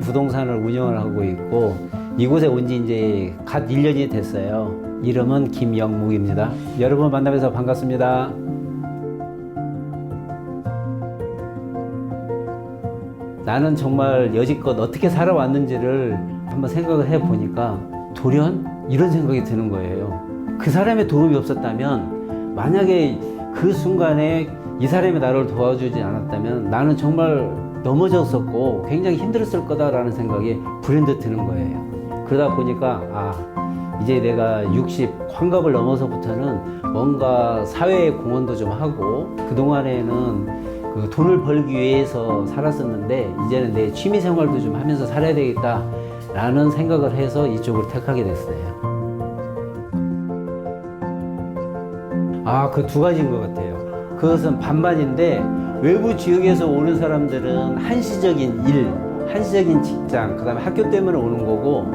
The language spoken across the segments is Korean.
부동산을 운영을 하고 있고 이곳에 온 지 이제 갓 1년이 됐어요. 이름은 김영묵입니다. 여러분 만나면서 반갑습니다. 나는 정말 여지껏 어떻게 살아왔는지를 한번 생각을 해 보니까 돌연 이런 생각이 드는 거예요. 그 사람의 도움이 없었다면 만약에 그 순간에 이 사람이 나를 도와주지 않았다면 나는 정말 넘어졌었고 굉장히 힘들었을 거다라는 생각이 불현듯 드는 거예요. 그러다 보니까 아 이제 내가 60 환갑을 넘어서부터는 뭔가 사회에 공헌도 좀 하고 그 동안에는 그 돈을 벌기 위해서 살았었는데 이제는 내 취미 생활도 좀 하면서 살아야 되겠다 라는 생각을 해서 이쪽을 택하게 됐어요. 아, 그 두 가지인 것 같아요. 그것은 반반인데 외부 지역에서 오는 사람들은 한시적인 일, 한시적인 직장, 그다음에 학교 때문에 오는 거고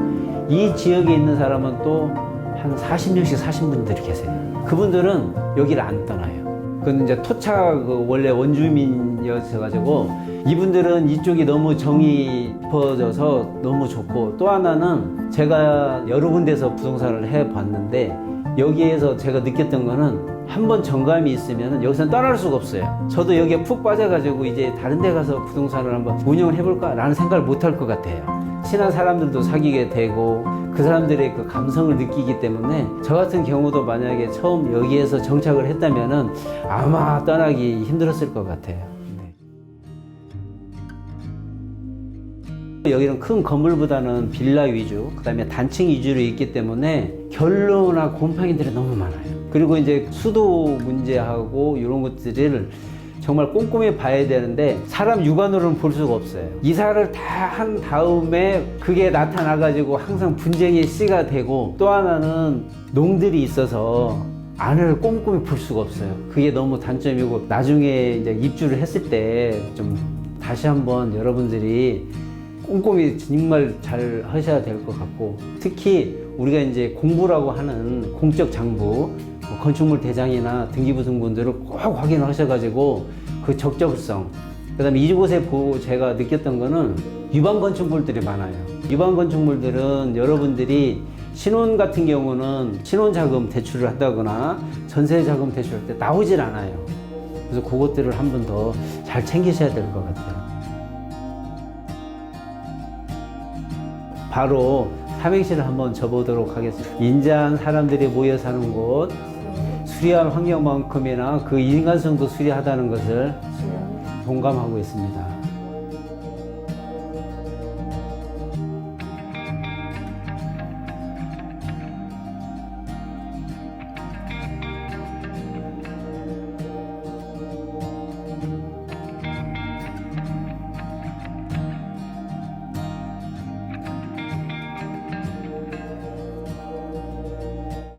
이 지역에 있는 사람은 또 한 40년씩 사신 분들이 계세요. 그분들은 여기를 안 떠나요. 그건 이제 토착 그 원래 원주민이어가지고 이분들은 이쪽이 너무 정이 깊어져서 너무 좋고 또 하나는 제가 여러 군데서 부동산을 해 봤는데 여기에서 제가 느꼈던 거는 한 번 정감이 있으면 여기서 떠날 수가 없어요. 저도 여기에 푹 빠져가지고 이제 다른 데 가서 부동산을 한번 운영을 해볼까라는 생각을 못 할 것 같아요. 친한 사람들도 사귀게 되고 그 사람들의 그 감성을 느끼기 때문에 저 같은 경우도 만약에 처음 여기에서 정착을 했다면은 아마 떠나기 힘들었을 것 같아요. 여기는 큰 건물보다는 빌라 위주, 그 다음에 단층 위주로 있기 때문에 결로나 곰팡이들이 너무 많아요. 그리고 이제 수도 문제하고 이런 것들을 정말 꼼꼼히 봐야 되는데 사람 육안으로는 볼 수가 없어요. 이사를 다 한 다음에 그게 나타나가지고 항상 분쟁의 씨가 되고 또 하나는 농들이 있어서 안을 꼼꼼히 볼 수가 없어요. 그게 너무 단점이고 나중에 이제 입주를 했을 때 좀 다시 한번 여러분들이 꼼꼼히 정말 잘 하셔야 될 것 같고 특히 우리가 이제 공부라고 하는 공적 장부 뭐 건축물 대장이나 등기부 등본들을 꼭 확인하셔가지고 그 적절성 그다음에 이곳에 보고 제가 느꼈던 거는 유방 건축물들이 많아요. 유방 건축물들은 여러분들이 신혼 같은 경우는 신혼 자금 대출을 한다거나 전세 자금 대출할 때 나오질 않아요. 그래서 그것들을 한 번 더 잘 챙기셔야 될 것 같아요. 바로 삼행시를 한번 접어보도록 하겠습니다. 인자한 사람들이 모여 사는 곳, 수리한 환경만큼이나 그 인간성도 수리하다는 것을 동감하고 있습니다.